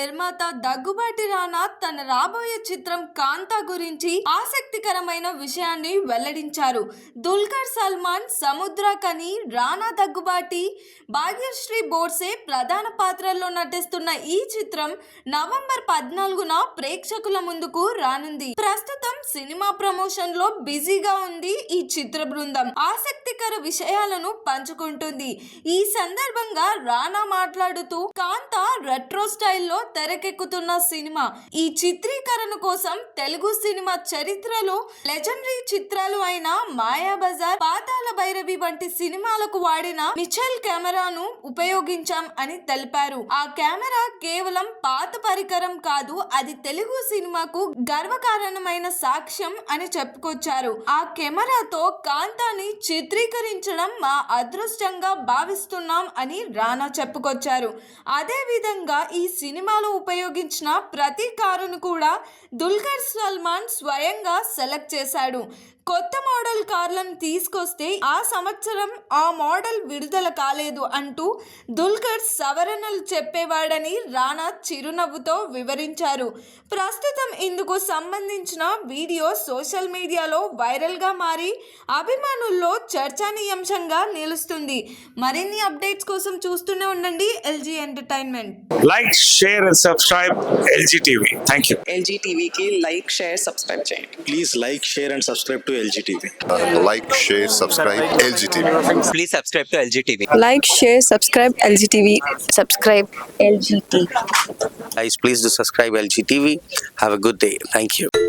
నిర్మాత దగ్గుబాటి రానా తన రాబోయే చిత్రం కాంతా గురించి ఆసక్తికరమైన విషయాన్ని వెల్లడించారు. దుల్కర్ సల్మాన్ సముద్ర కని రానా దగ్గుబాటి భాగ్యశ్రీ బోర్సే ప్రధాన పాత్రల్లో నటిస్తున్న ఈ చిత్రం నవంబర్ పద్నాలుగున ప్రేక్షకుల ముందుకు రానుంది. ప్రస్తుతం సినిమా ప్రమోషన్లో బిజీగా ఉంది ఈ చిత్ర బృందం. ఆసక్తి ఆసక్తికర విషయాలను పంచుకుంటుంది. ఈ సందర్భంగా రానా మాట్లాడుతూ కాంత రెట్రో స్టైల్లో తెరకెక్కుతున్న సినిమా. ఈ చిత్రీకరణ కోసం తెలుగు సినిమా చరిత్రలో లెజెండరీ చిత్రాలు అయిన మాయాబజార్ పాతాల భైరవి వంటి సినిమాలకు వాడిన మిచెల్ కెమెరాను ఉపయోగించాం అని తెలిపారు. ఆ కెమెరా కేవలం పాత పరికరం కాదు అది తెలుగు సినిమాకు గర్వకారణమైన సాక్ష్యం అని చెప్పుకొచ్చారు. ఆ కెమెరాతో కాంతాని స్వీకరించడం మా అదృష్టంగా భావిస్తున్నాం అని రానా చెప్పుకొచ్చారు. అదే విధంగా ఈ సినిమాలో ఉపయోగించిన ప్రతి కారును కూడా దుల్కర్ సల్మాన్ స్వయంగా సెలెక్ట్ చేశాడు. కొత్త మోడల్ కార్లను తీసుకొస్తే ఆ సంవత్సరం ఆ మోడల్ విడుదల కాలేదు అంటూ దుల్కర్ సవరణలు చెప్పేవాడని రానా చిరునవ్వుతో వివరించారు ప్రస్తుతం ఇందుకు సంబంధించిన వీడియో సోషల్ మీడియాలో వైరల్గా మారి అభిమానుల్లో చర్చానీయాంశంగా నిలుస్తుంది మరిన్ని అప్డేట్స్ కోసం చూస్తూనే ఉండండి LG entertainment like, share, and subscribe LG TV. Thank you. LG టీవీకి లైక్ షేర్ సబ్స్క్రైబ్ చేయండి Please like, share, and subscribe to LGTV. Uh, like, share, subscribe LGTV. Please subscribe to LG TV. like, share, subscribe LGTV. Subscribe LGTV. Guys, please do subscribe LG TV. Have a good day. Thank you.